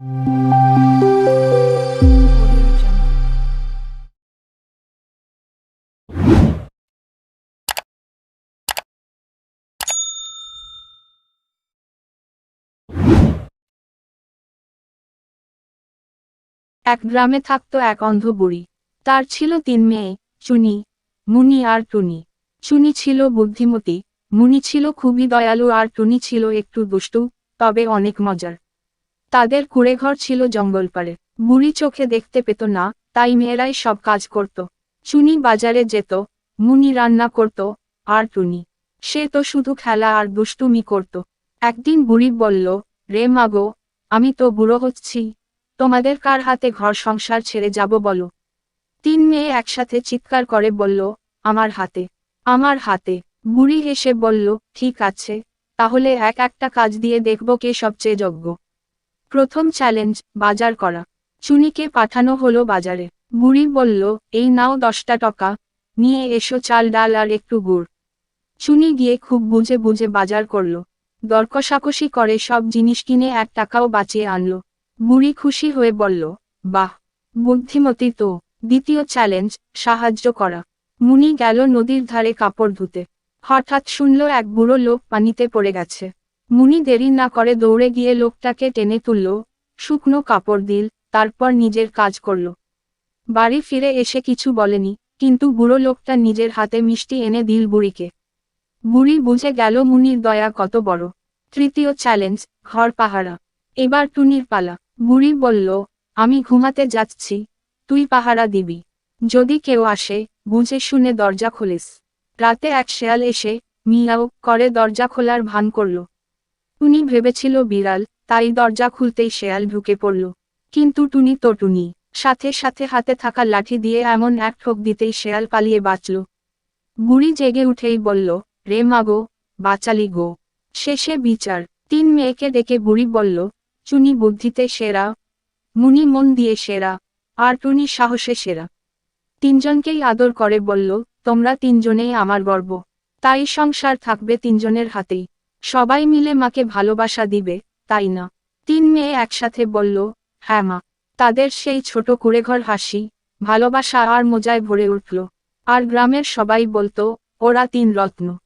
এক গ্রামে থাকতো এক অন্ধ বুড়ি। তার ছিল তিন মেয়ে, চুনি, মুনি আর টুনি। চুনি ছিল বুদ্ধিমতী, মুনি ছিল খুবই দয়ালু আর টুনি ছিল একটু দুষ্টু, তবে অনেক মজার। তাদের কুড়েঘর ছিল জঙ্গল পাড়ে বুড়ি চোখে দেখতে পেত না, তাই মেয়েরাই সব কাজ করত। চুনি বাজারে যেত, মুনি রান্না করত, আর টুনি। সে তো শুধু খেলা আর দুষ্টুমি করত। একদিন বুড়ি বলল, রে মাগো আমি তো বুড়ো হচ্ছি। তোমাদের কার হাতে ঘর সংসার ছেড়ে যাব বলো? তিন মেয়ে একসাথে চিৎকার করে বলল, আমার হাতে আমার হাতে। বুড়ি হেসে বলল, ঠিক আছে, তাহলে এক একটা কাজ দিয়ে দেখব কে সবচেয়ে যোগ্য। প্রথম চ্যালেঞ্জ বাজার করা। চুনিকে পাঠানো হলো বাজারে। বুড়ি বলল, এই নাও দশটা টাকা, নিয়ে এসো চাল, ডাল আর একটু গুড়। চুনি গিয়ে খুব বুঝে বুঝে বাজার করল। দরকষাকষি করে সব জিনিস কিনে এক টাকাও বাঁচিয়ে আনল। বুড়ি খুশি হয়ে বলল, বাহ, বুদ্ধিমতী তো। দ্বিতীয় চ্যালেঞ্জ সাহায্য করা। মুনি গেল নদীর ধারে কাপড় ধুতে। হঠাৎ শুনল এক বুড়ো লোক পানিতে পড়ে গেছে। মুনি দেরি না করে দৌড়ে গিয়ে লোকটাকে টেনে তুলল, শুকনো কাপড় দিল, তারপর নিজের কাজ করল। বাড়ি ফিরে এসে কিছু বলেনি, কিন্তু বুড়ো লোকটা নিজের হাতে মিষ্টি এনে দিল বুড়িকে। বুড়ি বুঝে গেল মুনির দয়া কত বড়। তৃতীয় চ্যালেঞ্জ ঘর পাহারা। এবার টুনির পালা। বুড়ি বলল, আমি ঘুমাতে যাচ্ছি, তুই পাহারা দিবি। যদি কেউ আসে, বুঝে শুনে দরজা খুলিস। রাতে এক শেয়াল এসে মিয়াও করে দরজা খোলার ভান করল। টুনি ভেবেছিল বিড়াল, তাই দরজা খুলতেই শেয়াল ঢুকে পড়ল। কিন্তু টুনি তো টুনি, সাথে সাথে হাতে থাকা লাঠি দিয়ে এমন এক ঠোক দিতেই শেয়াল পালিয়ে বাঁচল। বুড়ি জেগে উঠেই বলল, রে মাগো বাচালি গো। শেষে বিচার, তিন মেয়েকে ডেকে বুড়ি বলল চুনি বুদ্ধিতে সেরা, মুনি মন দিয়ে সেরা, আর টুনি সাহসে সেরা। তিনজনকেই আদর করে বলল, তোমরা তিনজনেই আমার গর্ব, তাই সংসার থাকবে তিনজনের হাতেই। সবাই মিলে মাকে ভালোবাসা দিবে, তাই না? তিন মেয়ে একসাথে বলল হ্যাঁ মা। তাদের সেই ছোট কুড়েঘর হাসি, ভালোবাসা আর মজায় ভরে উঠল। আর গ্রামের সবাই বলতো, ওরা তিন রত্ন।